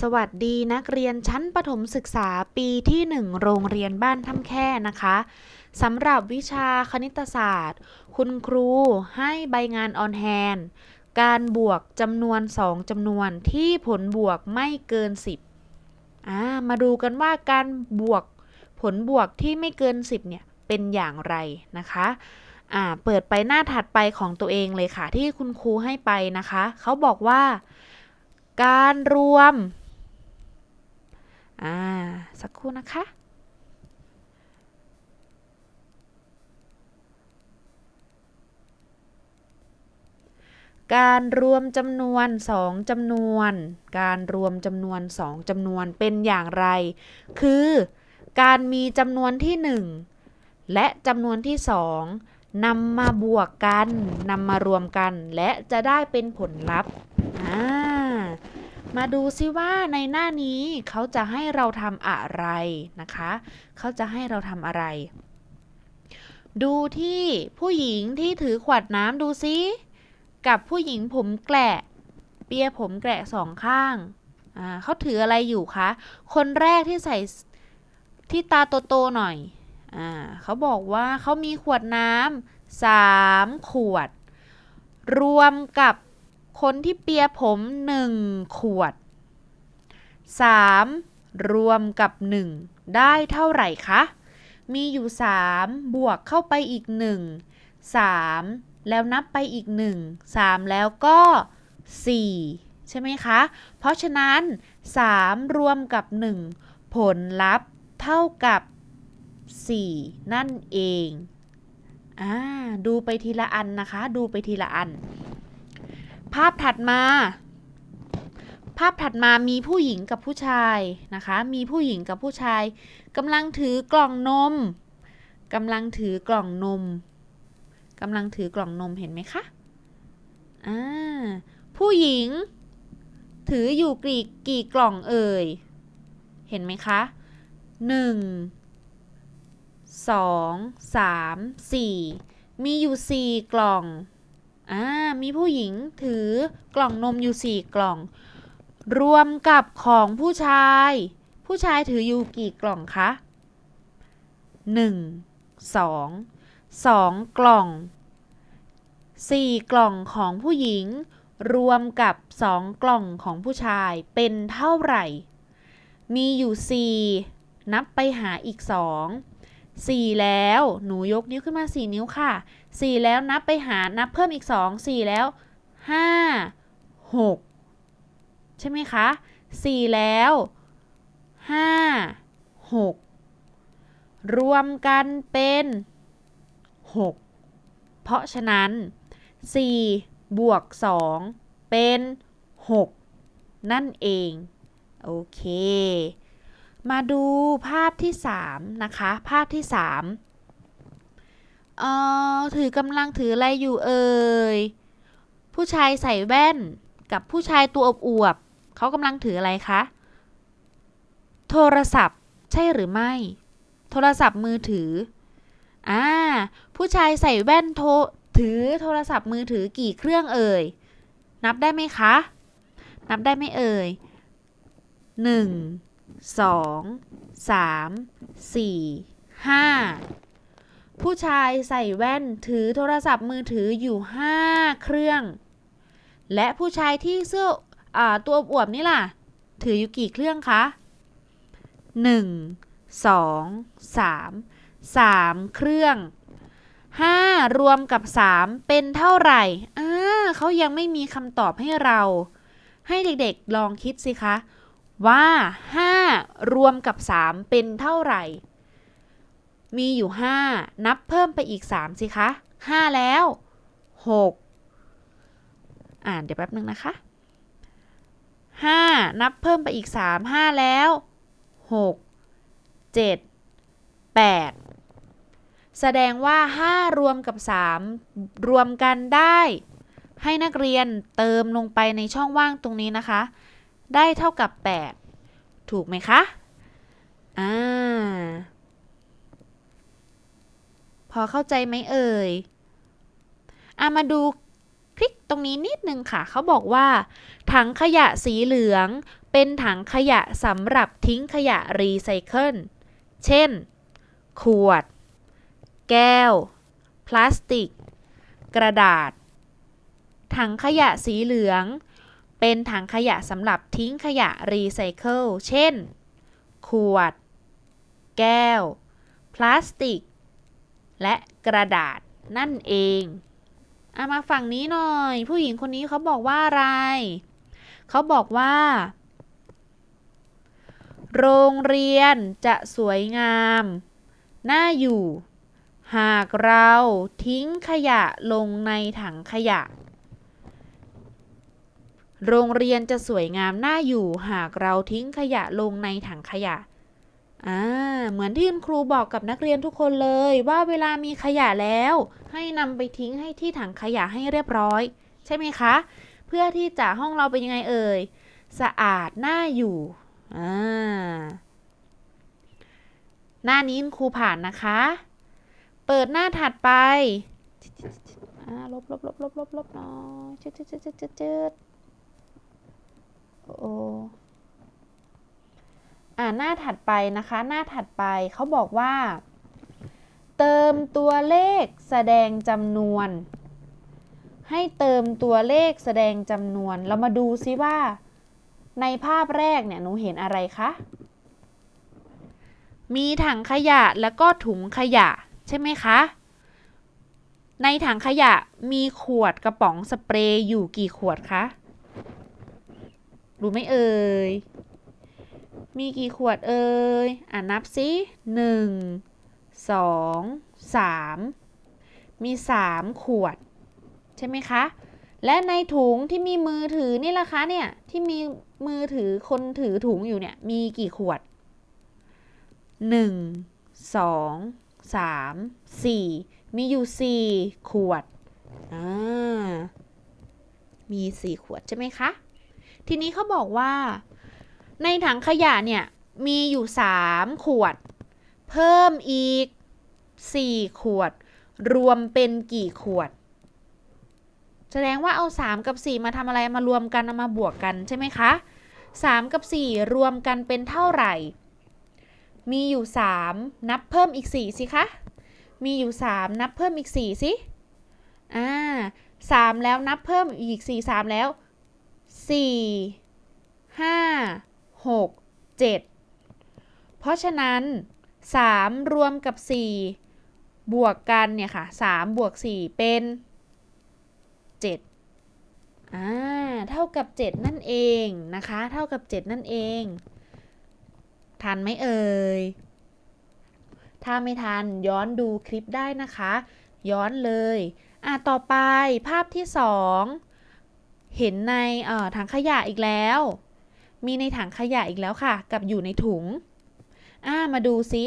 สวัสดีนักเรียนชั้นประถมศึกษาปีที่ 1 โรงเรียนบ้านถ้ำแค่นะคะสำหรับวิชาคณิตศาสตร์ คุณครูให้ใบงานออนแฮนการบวกจำนวน 2จำนวนที่ผลบวกไม่เกิน 10อ่ามาดูกันว่าการบวกผลบวกที่ไม่เกิน 10เนี่ยเป็นอย่างไรนะคะอ่าเปิดไปหน้าถัดไปของตัวเองเลยค่ะ ที่คุณครูให้ไปนะคะ เขาบอกว่าการรวม อ่า สักครู่นะคะ การรวมจำนวน 2จำนวน การรวมจำนวน 2จำนวนเป็นอย่างไร คือการมีจำนวนที่ 1 และจำนวนที่ 2นำมาบวกกันนำมารวมกัน และจะได้เป็นผลลัพธ์ มาดูซิว่าในหน้านี้เขาจะให้เราทำอะไรนะคะ เขาจะให้เราทำอะไร ดูที่ผู้หญิงที่ถือขวดน้ำดูซิ กับผู้หญิงผมแกละ เปียผมแกละสองข้างอ่าเขาถืออะไรอยู่คะ คนแรกที่ใส่ที่ตาโตๆหน่อยอ่าเขาบอกว่าเขามีขวดน้ำสามขวด รวมกับ คนที่เปียผมหนึ่งขวด 3. รวมกับ 1 ได้เท่าไหร่คะ มีอยู่ 3 บวกเข้าไปอีก 1 3 แล้วนับไปอีก 1 3 แล้วก็ 4 ใช่ไหมคะ เพราะฉะนั้น 3 รวมกับ 1 ผลลัพธ์เท่ากับ 4 นั่นเอง อ่า ดูไปทีละอันนะคะ ดูไปทีละอัน ภาพถัดมา ภาพถัดมามีผู้หญิงกับผู้ชายนะคะ มีผู้หญิงกับผู้ชายกำลังถือกล่องนมกำลังถือกล่องนมกำลังถือกล่องนมเห็นไหมคะอ่าผู้หญิง ถืออยู่กี่กี่กล่องเอ่ย เห็นไหมคะหนึ่งสองสามสี่มีอยู่สี่กล่อง อ่ามีผู้หญิงถือกล่องนมอยู่สี่กล่อง รวมกับของผู้ชาย ผู้ชายถืออยู่กี่กล่องคะหนึ่งสองสองกล่องสี่กล่องของผู้หญิง รวมกับสองกล่องของผู้ชายเป็นเท่าไหร่ มีอยู่สี่นับไปหาอีกสอง สี่แล้ว หนูยกนิ้วขึ้นมาสี่นิ้วค่ะสี่แล้วนับไปหา นับเพิ่มอีกสองสี่แล้วห้าหกใช่ไหมคะสี่แล้วห้าหกรวมกันเป็นหกเพราะฉะนั้นสี่บวกสองเป็นหกนั่นเอง โอเค มาดูภาพที่สามนะคะ ภาพที่สามเอ่อ ถือกำลังถืออะไรอยู่เอ่ย ผู้ชายใส่แว่นกับผู้ชายตัวอวบเขากำลังถืออะไรคะ โทรศัพท์ใช่หรือไม่ โทรศัพท์มือถือ อ่า ผู้ชายใส่แว่นโทถือโทรศัพท์มือถือกี่เครื่องเอ่ย นับได้ไหมคะ นับได้ไหมเอ่ยหนึ่ง สองสามสี่ห้าผู้ชายใส่แว่นถือโทรศัพท์มือถืออยู่5เครื่อง และผู้ชายที่เสื้ออตัวอวบนี่ล่ะ ถืออยู่กี่เครื่องคะ1 2 3 3เครื่อง5รวมกับ3เป็นเท่าไหร่อ่าเขายังไม่มีคำตอบให้เรา ให้เด็กๆลองคิดสิคะ ว่า 5 รวมกับ 3 เป็นเท่าไหร่ มีอยู่ 5 นับเพิ่มไปอีก 3 สิคะ 5 แล้ว 6 อ่านเดี๋ยวแป๊บนึงนะคะ 5 นับเพิ่มไปอีก 3 5 แล้ว 6 7 8 แสดงว่า 5 รวมกับ 3 รวมกันได้ ให้นักเรียนเติมลงไปในช่องว่างตรงนี้นะคะ ได้เท่ากับ 8 ถูกไหมคะ อ่า พอเข้าใจไหมเอ่ยอะมาดูคลิกตรงนี้นิดนึงค่ะ เขาบอกว่า ถังขยะสีเหลือง เป็นถังขยะสำหรับทิ้งขยะรีไซเคิล เช่น ขวด แก้ว พลาสติก กระดาษ ถังขยะสีเหลือง เป็นถังขยะสำหรับทิ้งขยะรีไซเคิล เช่น ขวด แก้ว พลาสติก และกระดาษนั่นเองอามาฝั่งนี้หน่อย ผู้หญิงคนนี้เขาบอกว่าอะไร เขาบอกว่า โรงเรียนจะสวยงาม น่าอยู่ หากเราทิ้งขยะลงในถังขยะ โรงเรียนจะสวยงามน่าอยู่หากเราทิ้งขยะลงในถังขยะอ่าเหมือนที่คุณครูบอกกับนักเรียนทุกคนเลยว่าเวลามีขยะแล้ว ให้นำไปทิ้งให้ที่ถังขยะให้เรียบร้อย ใช่ไหมคะ เพื่อที่จะห้องเราเป็นยังไงเอ่ยสะอาดน่าอยู่อ่าหน้านี้คุณครูผ่านนะคะ เปิดหน้าถัดไปอ่าลบลบลบลบลบลบหน่อยเจ็ดเจ็ดเจ็ดเจ็ดเจ็ดเจ็ด โออ่าหน้าถัดไปนะคะ หน้าถัดไปเขาบอกว่า เติมตัวเลขแสดงจำนวน ให้เติมตัวเลขแสดงจำนวน เรามาดูซิว่า ในภาพแรกเนี่ยหนูเห็นอะไรคะมีถังขยะแล้วก็ถุงขยะใช่ไหมคะ ในถังขยะมีขวดกระป๋องสเปรย์อยู่กี่ขวดคะ รู้ไหมเอ่ย มีกี่ขวดเอ่ย อ่านับสิหนึ่งสองสามมีสามขวด ใช่ไหมคะ และในถุงที่มีมือถือนี่ล่ะคะเนี่ย ที่มีมือถือคนถือถุงอยู่เนี่ย มีกี่ขวดหนึ่งสองสามสี่มีอยู่สี่ขวด อ่า มีสี่ขวดใช่ไหมคะ ทีนี้เขาบอกว่า ในถังขยะเนี่ย มีอยู่ 3 ขวด เพิ่มอีก 4 ขวด รวมเป็นกี่ขวด แสดงว่าเอา 3 กับ 4 มาทำอะไรมารวมกันเอามาบวกกันใช่ไหมคะ 3 กับ 4 รวมกันเป็นเท่าไหร่ มีอยู่ 3 นับเพิ่มอีก 4 สิคะ มีอยู่ 3 นับเพิ่มอีก 4 สิ อ่าสามแล้วนับเพิ่มอีก 4 3 แล้ว 4ห้าหกเจ็ดเพราะฉะนั้นสามรวมกับสี่บวกกันเนี่ยค่ะสามบวกสี่เป็นเจ็ดอ่าเท่ากับเจ็ดนั่นเองนะคะ เท่ากับเจ็ดนั่นเอง ทันไหมเอ่ยถ้าไม่ทันย้อนดูคลิปได้นะคะ ย้อนเลย อะต่อไปภาพที่สอง เห็นในถังขยะอีกแล้ว มีในถังขยะอีกแล้วค่ะ กับอยู่ในถุงอ่ามาดูซิ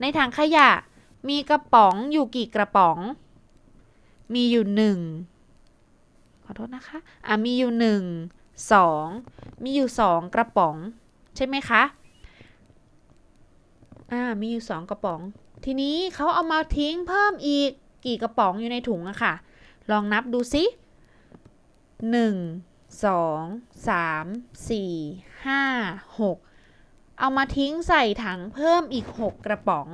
ในถังขยะ มีกระป๋องอยู่กี่กระป๋อง มีอยู่หนึ่งขอโทษนะคะ อ่ามีอยู่หนึ่งสองมีอยู่สองกระป๋อง ใช่ไหมคะ อ่า มีอยู่สองกระป๋อง ทีนี้เขาเอามาทิ้งเพิ่มอีกกี่กระป๋องอยู่ในถุงอะค่ะ ลองนับดูซิห หนึ่งสองสามสี่ห้าหกเอามาทิ้งใส่ถังเพิ่มอีกหกกระป๋อง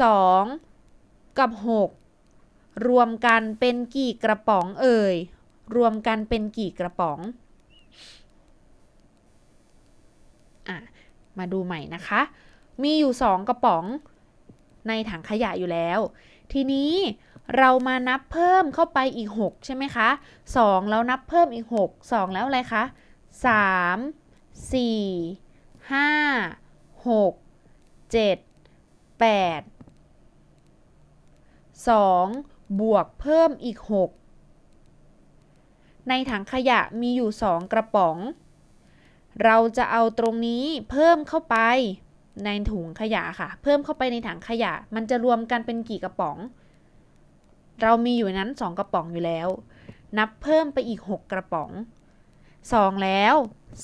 สองกับหกรวมกันเป็นกี่กระป๋องเอ่ย รวมกันเป็นกี่กระป๋องอะมาดูใหม่นะคะ มีอยู่สองกระป๋องในถังขยะอยู่แล้ว ทีนี้ เรามานับเพิ่มเข้าไปอีก 6 ใช่ไหมคะ 2 แล้วนับเพิ่มอีก 6 2 แล้วอะไรคะ 3 4 5 6 7 8 2 บวกเพิ่มอีก 6 ในถังขยะมีอยู่ 2 กระป๋อง เราจะเอาตรงนี้เพิ่มเข้าไปในถุงขยะค่ะ เพิ่มเข้าไปในถังขยะ มันจะรวมกันเป็นกี่กระป๋อง เรามีอยู่นั้น 2 กระป๋องอยู่แล้ว นับเพิ่มไปอีก 6 กระป๋อง 2 แล้ว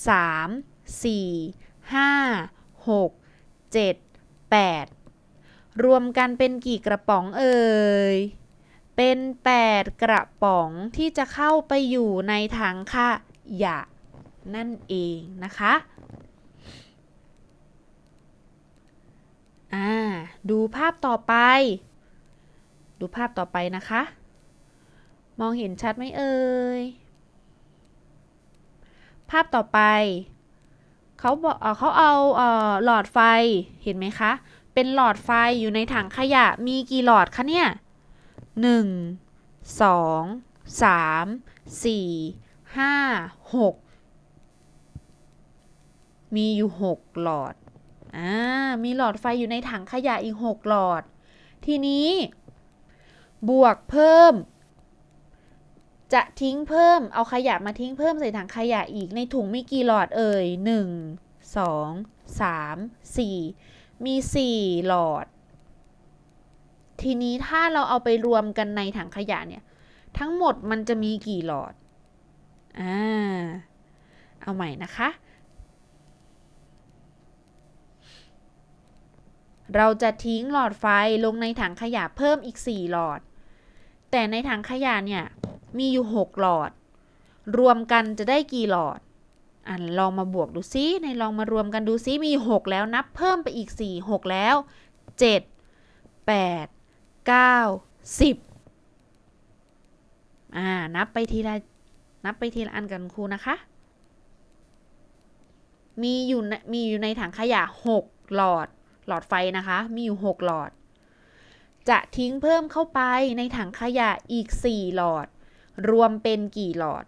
3 4 5 6 7 8 รวมกันเป็นกี่กระป๋องเอ่ย เป็น 8 กระป๋องที่จะเข้าไปอยู่ในถังขยะนั่นเองนะคะ อ่า ดูภาพต่อไป ดูภาพต่อไปนะคะ มองเห็นชัดไหมเอ่ย ภาพต่อไป เขาบอกเขาเอาเออหลอดไฟเห็นไหมคะ เป็นหลอดไฟอยู่ในถังขยะมีกี่หลอดคะเนี่ยหนึ่งสองสามสี่ห้าหกมีอยู่หกหลอดอ่ามีหลอดไฟอยู่ในถังขยะอีกหกหลอด ทีนี้ บวกเพิ่ม จะทิ้งเพิ่ม เอาขยะมาทิ้งเพิ่มใส่ถังขยะอีกในถุงมีกี่หลอดเอ่ยหนึ่งสองสามสี่มีสี่หลอด ทีนี้ถ้าเราเอาไปรวมกันในถังขยะเนี่ย ทั้งหมดมันจะมีกี่หลอด อ่า เอาใหม่นะคะเราจะทิ้งหลอดไฟลงในถังขยะเพิ่มอีก 4 หลอด แต่ในถังขยะเนี่ยมีอยู่ 6 หลอด รวมกันจะได้กี่หลอดอะลองมาบวกดูซิในลองมารวมกันดูซิมี 6 แล้วนับเพิ่มไปอีก 4 6 แล้ว 7 8 9 10อ่านับไปทีละนับไปทีละอันกันครูนะคะ มีอยู่ในมีอยู่ในถังขยะ 6 หลอด หลอดไฟนะคะ มีอยู่ 6 หลอด จะทิ้งเพิ่มเข้าไปในถังขยะอีก 4 หลอด รวมเป็นกี่หลอด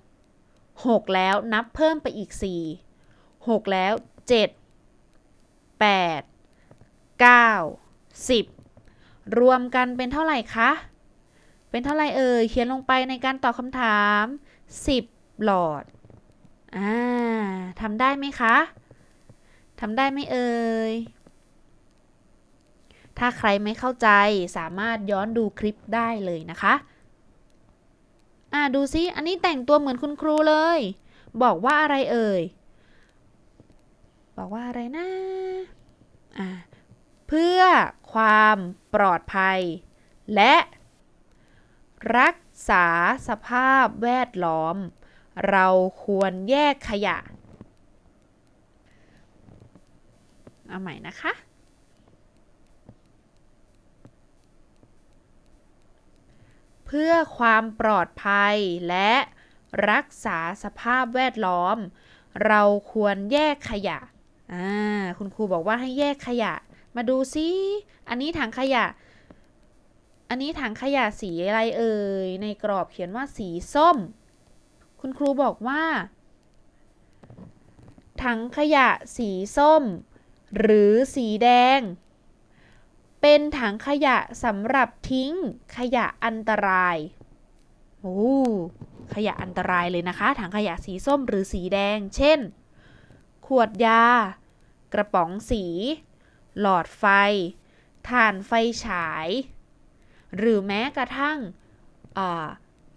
6 แล้วนับเพิ่มไปอีก 4 6 แล้ว 7 8 9 10 รวมกันเป็นเท่าไหร่คะ เป็นเท่าไหร่เอ่ย เขียนลงไปในการตอบคำถาม 10 หลอด อ่าทำได้ไหมคะ ทำได้ไหมเอ่ย ถ้าใครไม่เข้าใจสามารถย้อนดูคลิปได้เลยนะคะ อ่าดูซิอันนี้แต่งตัวเหมือนคุณครูเลย บอกว่าอะไรเอ่ย บอกว่าอะไรนะ อ่า เพื่อความปลอดภัย และรักษาสภาพแวดล้อม เราควรแยกขยะ เอาใหม่นะคะ พื่อความปลอดภัยและรักษาสภาพแวดล้อม เราควรแยกขยะอ่าคุณครูบอกว่าให้แยกขยะ มาดูซิ อันนี้ถังขยะ อันนี้ถังขยะสีอะไรเอ่ย ในกรอบเขียนว่าสีส้ม คุณครูบอกว่า ถังขยะสีส้ม หรือสีแดง เป็นถังขยะสำหรับทิ้งขยะอันตราย โอ้ ขยะอันตรายเลยนะคะ ถังขยะสีส้มหรือสีแดง เช่น ขวดยา กระป๋องสี หลอดไฟ ถ่านไฟฉาย หรือแม้กระทั่ง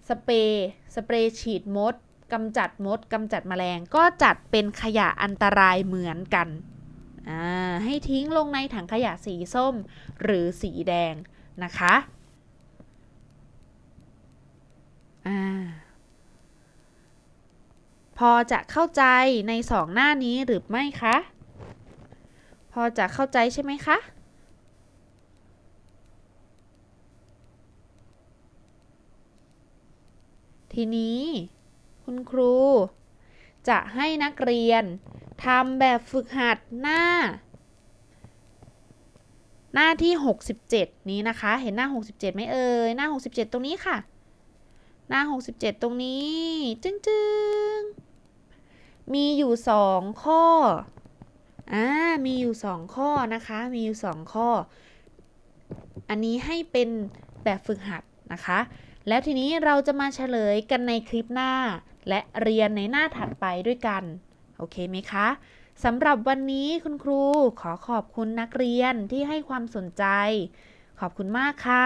สเปรย์สเปรย์ฉีดมดกำจัดมดกำจัดแมลงก็จัดเป็นขยะอันตรายเหมือนกัน ให้ทิ้งลงในถังขยะสีส้มหรือสีแดงนะคะอพอจะเข้าใจในสองหน้านี้หรือไม่คะ พอจะเข้าใจใช่ไหมคะ ทีนี้ คุณครู จะให้นักเรียน ทำแบบฝึกหัดหน้า หน้าที่ 67 นี้นะคะ เห็นหน้า 67ไหมเอ่ยหน้า 67 ตรงนี้ค่ะ หน้า 67 ตรงนี้จึ้งจึงๆมีอยู่ 2 ข้ออ่ามีอยู่ 2 ข้อนะคะ มีอยู่ 2 ข้อ อันนี้ให้เป็นแบบฝึกหัดนะคะ แล้วทีนี้เราจะมาเฉลยกันในคลิปหน้า และเรียนในหน้าถัดไปด้วยกัน โอเคไหมคะสำหรับวันนี้คุณครูขอขอบคุณนักเรียนที่ให้ความสนใจ ขอบคุณมากค่ะ